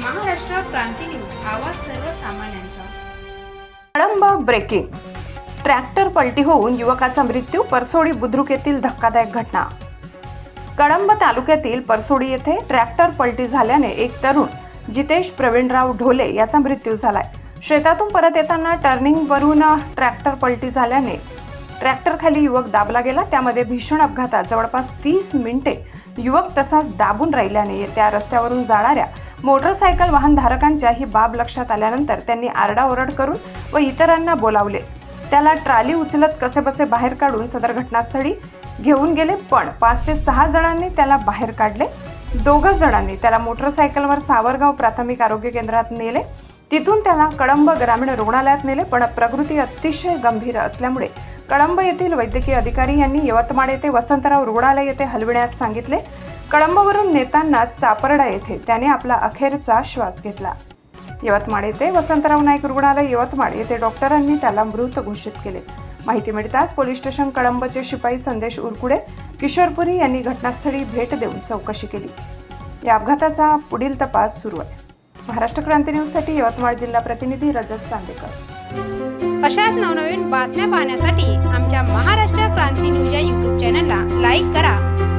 क्रांती news. आवाज सर्वसामान्यांचा. Kalamb breaking tractor पलटी होऊन युवकाचा मृत्यू परसोडी बुद्रुक येथील धक्कादायक घटना. कळंब तालुक्यातील परसोडी येथे ट्रॅक्टर पलटी झाल्याने एक तरुण जितेश प्रवीणराव ढोले याचा मृत्यू झालाय. शेतातून परत येताना टर्निंगवरून ट्रॅक्टर पलटी झाल्याने ट्रॅक्टरखाली युवक दाबला गेला. त्यामध्ये भीषण अपघातात जवळपास तीस मिनिटे युवक तसाच दाबून राहिल्याने त्या रस्त्यावरून जाणाऱ्या मोटरसायकल वाहनधारकांच्या ही बाब लक्षात आल्यानंतर त्यांनी आरडाओरड करून व इतरांना बोलावले. त्याला ट्राली उचलत कसेबसे बाहेर काढून सदर घटनास्थळी घेऊन गेले पण पाच ते सहा जणांनी त्याला बाहेर काढले. दोघं जणांनी त्याला मोटरसायकलवर सावरगाव प्राथमिक आरोग्य केंद्रात नेले. तिथून त्याला कळंब ग्रामीण रुग्णालयात नेले पण प्रकृती अतिशय गंभीर असल्यामुळे कळंब येथील वैद्यकीय अधिकारी यांनी यवतमाळ येथे वसंतराव रुग्णालय येथे हलविण्यास सांगितले. कळंबवरून नेताना चापरडा येथे त्याने आपला अखेरचा श्वास घेतला. यवतमाळ येथे वसंतराव नाईक रुग्णालय यवतमाळ येथे डॉक्टरांनी त्याला मृत घोषित केले. माहिती मिळताच पोलीस स्टेशन कळंबचे शिपाई संदेश उरकुडे किशोरपुरी यांनी घटनास्थळी भेट देऊन चौकशी केली. या अपघाताचा पुढील तपास सुरू आहे. महाराष्ट्र क्रांती न्यूजसाठी यवतमाळ जिल्हा प्रतिनिधी रजत चांदेकर. अशाच नवनवीन बातम्या पाहण्यासाठी आमच्या महाराष्ट्र क्रांती न्यूज या यूट्यूब चॅनलला लाईक करा.